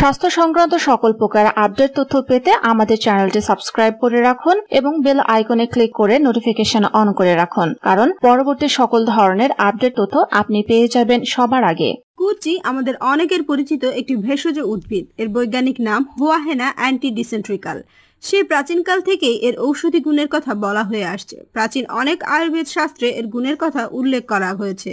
স্বাস্থ্য সংক্রান্ত সকল প্রকার আপডেট তথ্য পেতে আমাদের চ্যানেলটি সাবস্ক্রাইব করে রাখুন এবং বেল আইকনে ক্লিক করে নোটিফিকেশন অন করে রাখুন। কারণ পরবর্তী সকল ধরনের আপডেট তথ্য আপনি পেয়ে যাবেন সবার আগে। কুচি আমাদের অনেকের পরিচিত একটি ভেষজ উদ্ভিদ। এর বৈজ্ঞানিক নাম হোয়াহেনা অ্যান্টি ডিসেন্ট্রিকাল সেই প্রাচীনকাল থেকেই এর ঔষধি গুণের কথা বলা হয়ে আসছে। প্রাচীন অনেক আয়ুর্বেদ শাস্ত্রে এর গুণের কথা উল্লেখ করা হয়েছে।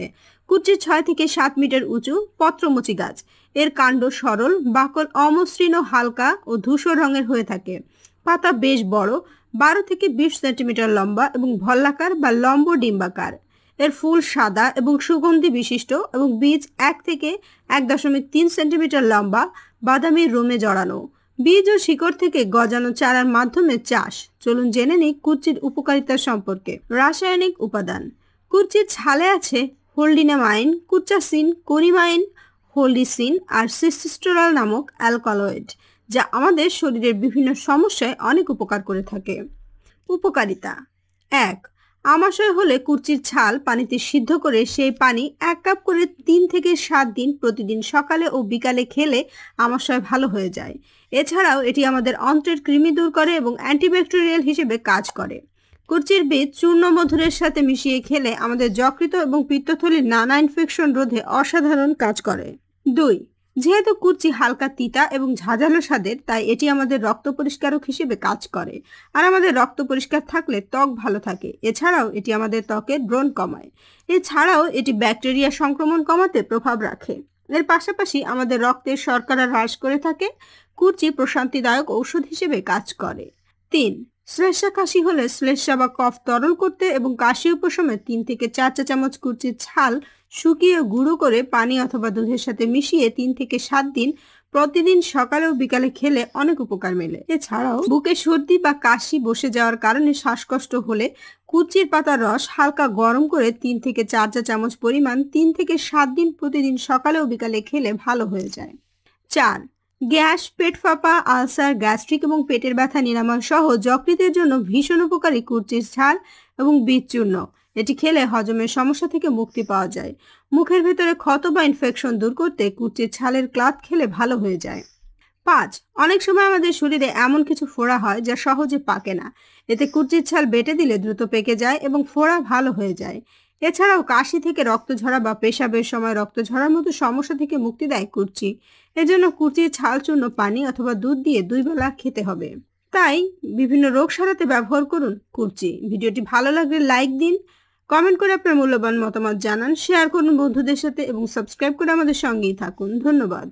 কুচি ছয় থেকে সাত মিটার উঁচু পত্রমুচি গাছ। এর কাণ্ড সরল, বাকল অমসৃণ, হালকা ও ধূসর রঙের হয়ে থাকে। পাতা বেশ বড়, বারো থেকে বিশ সেন্টিমিটার লম্বা এবং ভল্লাকার বা লম্ব ডিম্বাকার। এর ফুল সাদা এবং সুগন্ধি বিশিষ্ট এবং বীজ এক থেকে এক দশমিক তিন সেন্টিমিটার লম্বা, বাদামি রোমে জড়ানো। বীজ ও শিকড় থেকে গজানো চারার মাধ্যমে চাষ। চলুন জেনে নিই কুচির উপকারিতা সম্পর্কে। রাসায়নিক উপাদান। কুচির ছালে আছে হোল্ডিনামাইন কুচাসিন কোরিমাইন হোল্ডিসিন আর সিস্টিস্টোরাল নামক অ্যালকালয়েড, যা আমাদের শরীরের বিভিন্ন সমস্যায় অনেক উপকার করে থাকে। উপকারিতা। এক, আমাশয় হলে কুর্চির ছাল পানিতে সিদ্ধ করে সেই পানি এক কাপ করে তিন থেকে সাত দিন প্রতিদিন সকালে ও বিকালে খেলে আমাশয় ভালো হয়ে যায়। এছাড়াও এটি আমাদের অন্ত্রের কৃমি দূর করে এবং অ্যান্টিব্যাকটেরিয়াল হিসেবে কাজ করে। কুর্চির বীজ চূর্ণ মধুরের সাথে মিশিয়ে খেলে আমাদের যকৃত এবং পিত্তথলির নানা ইনফেকশন রোধে অসাধারণ কাজ করে। দুই, যেহেতু কুর্চি হালকা তিতা এবং ঝাঁঝালো স্বাদের, তাই এটি আমাদের রক্ত পরিষ্কারক হিসেবে কাজ করে। আর আমাদের রক্ত পরিষ্কার থাকলে ত্বক ভালো থাকে, এছাড়াও এটি আমাদের ত্বকের ব্রণ কমায়। এছাড়াও এটি ব্যাকটেরিয়া সংক্রমণ কমাতে প্রভাব রাখে। এর পাশাপাশি আমাদের রক্তের শর্করা হ্রাস করে থাকে, কুর্চি প্রশান্তিদায়ক ঔষধ হিসেবে কাজ করে। তিন শ্লেষা কাশি হলে শ্লেষা বা কফ তরল করতে এবং কাশি উপশমে তিন থেকে চার চা চামচ কুর্চির ছাল শুকিয়ে গুঁড়ো করে পানি অথবা দুধের সাথে মিশিয়ে তিন থেকে সাত দিন প্রতিদিন সকালে ও বিকালে খেলে অনেক উপকার মেলে। এছাড়াও বুকে সর্দি বা কাশি বসে যাওয়ার কারণে শ্বাসকষ্ট হলে কুচির পাতার রস হালকা গরম করে তিন থেকে চার চা চামচ পরিমাণ তিন থেকে সাত দিন প্রতিদিন সকালে ও বিকালে খেলে ভালো হয়ে যায়। চার গ্যাস, পেট ফাঁপা, আলসার, গ্যাস্ট্রিক এবং পেটের ব্যথা নিরাময় সহ যকৃতের জন্য ভীষণ উপকারী কুর্চির ছাল এবং চূর্ণ এটি খেলে হজমের সমস্যা থেকে মুক্তি পাওয়া যায়। মুখের ভেতরে ক্ষত বা ইনফেকশন দূর করতে কুর্চির ছালের ক্লাথ খেলে ভালো হয়ে যায়। পাঁচ, অনেক সময় আমাদের শরীরে এমন কিছু ফোড়া হয় যা সহজে পাকে না। এতে কুর্চির ছাল বেটে দিলে দ্রুত পেকে যায় এবং ফোড়া ভালো হয়ে যায়। এছাড়াও কাশি থেকে রক্ত ঝরা বা পেশাবের সময় রক্ত ঝরার মতো সমস্যা থেকে মুক্তি দেয় কুর্চি। এজন্য কুর্চির ছাল চূর্ণ পানি অথবা দুধ দিয়ে দুই বেলা খেতে হবে। তাই বিভিন্ন রোগ সারাতে ব্যবহার করুন কুর্চি। ভিডিওটি ভালো লাগলে লাইক দিন, কমেন্ট করে আপনার মূল্যবান মতামত জানান, শেয়ার করুন বন্ধুদের সাথে এবং সাবস্ক্রাইব করে আমাদের সঙ্গেই থাকুন। ধন্যবাদ।